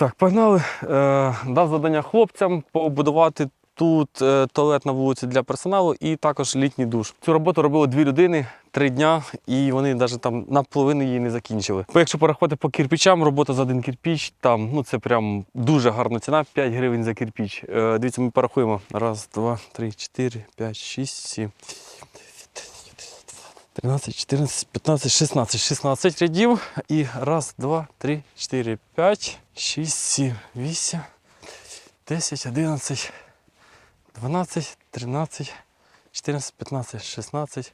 Так, погнали. Е, дав завдання хлопцям побудувати тут е, туалет на вулиці для персоналу і також літній душ. Цю роботу робили дві людини три дня, і вони навіть там наполовину її не закінчили. Бо якщо порахувати по кирпичам, робота за один кирпіч, там ну це прям дуже гарна ціна, 5 гривень за кирпіч. Е, дивіться, ми порахуємо. Раз, два, три, чотири, п'ять, шість, сім. 13, 14, 15, 16. 16 рядів. І раз, два, три, чотири, п'ять, шість, сім, вісім, 10, 11, 12, 13, 14, 15, 16,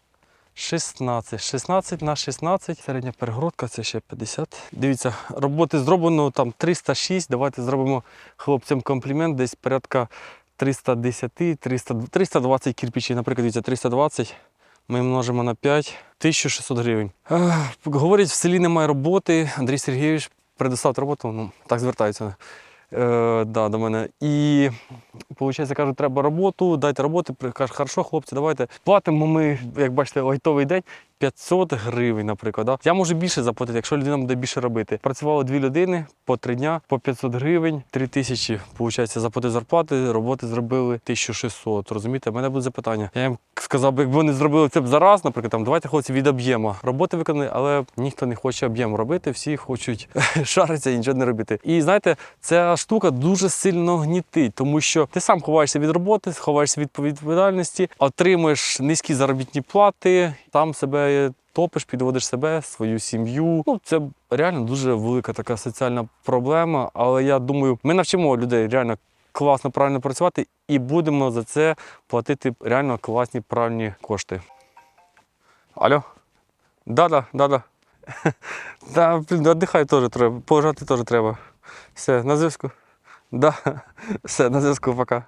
16. 16 на 16. Середня перегородка це ще 50. Дивіться, роботи зроблено там 306. Давайте зробимо хлопцям комплімент. Десь порядка 310, 300, 320 кирпичів. Наприклад, дивіться, 320. Ми множимо на 5, 1600 гривень. Говорять, в селі немає роботи. Андрій Сергійович предоставив роботу, ну так звертаються е, да, до мене. І виходить, кажуть, треба роботу, дайте роботу. Каже, хорошо, хлопці, давайте. Платимо ми, як бачите, лайтовий день. 500 гривень, наприклад. Я можу більше заплатити, якщо людина буде більше робити. Працювало дві людини по три дня, по 500 гривень, 3 тисячі, виходить, заплатити зарплати, роботи зробили 1600. Розумієте, в мене буде запитання. Я їм сказав би, якби вони зробили це б зараз, наприклад, там давайте хлопці від об'єму. Роботи виконані, але ніхто не хоче об'єм робити, всі хочуть шаритися і нічого не робити. І знаєте, ця штука дуже сильно гнітить, тому що ти сам ховаєшся від роботи, ховаєшся від відповідальності, отримуєш низькі заробітні плати, там себе топиш, підводиш себе, свою сім'ю. Ну це реально дуже велика така соціальна проблема. Але я думаю, ми навчимо людей реально класно правильно працювати і будемо за це платити реально класні правильні кошти. Алло? Да-да, да-да. Да, блін, віддихай теж треба, полежати теж треба. Все, на зв'язку. Да. Все, на зв'язку, пока.